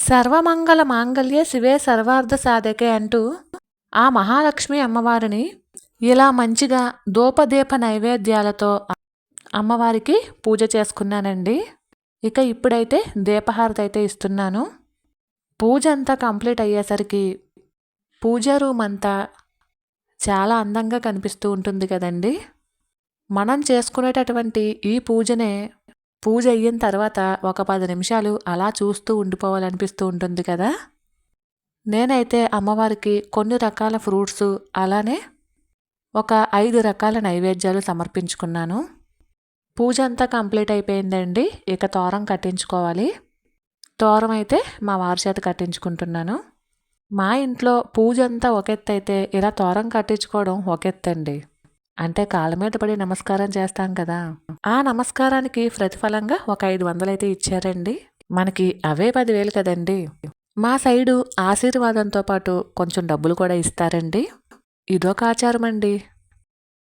సర్వమంగళ మాంగళ్యే శివే సర్వార్థ సాధకే అంటూ ఆ మహాలక్ష్మి అమ్మవారిని ఇలా మంచిగా దూపదీప నైవేద్యాలతో అమ్మవారికి పూజ చేసుకున్నానండి. ఇక ఇప్పుడైతే దీపహారతి అయితే ఇస్తున్నాను. పూజ అంతా కంప్లీట్ అయ్యేసరికి పూజ రూమ్ అంతా చాలా అందంగా కనిపిస్తూ ఉంటుంది కదండి. మనం చేసుకునేటటువంటి ఈ పూజనే పూజ అయిన తర్వాత ఒక పది నిమిషాలు అలా చూస్తూ ఉండిపోవాలనిపిస్తూ ఉంటుంది కదా? నేనైతే అమ్మవారికి కొన్ని రకాల ఫ్రూట్స్ అలానే ఒక ఐదు రకాల నైవేద్యాలు సమర్పించుకున్నాను. పూజ అంతా కంప్లీట్ అయిపోయిందండి. ఇక తోరం కట్టించుకోవాలి. తోరం అయితే మా వారి చేత కట్టించుకుంటున్నాను. మా ఇంట్లో పూజ అంతా ఒక ఎత్తు అయితే ఇలా తోరం కట్టించుకోవడం ఒక ఎత్తు అండి అంటే కాళ్ళ మీద పడి నమస్కారం చేస్తాం కదా? ఆ నమస్కారానికి ప్రతిఫలంగా ఒక ఐదు వందలు అయితే ఇచ్చారండి. మనకి అవే పదివేలు కదండి. మా సైడు ఆశీర్వాదంతో పాటు కొంచెం డబ్బులు కూడా ఇస్తారండి. ఇదొక ఆచారం అండి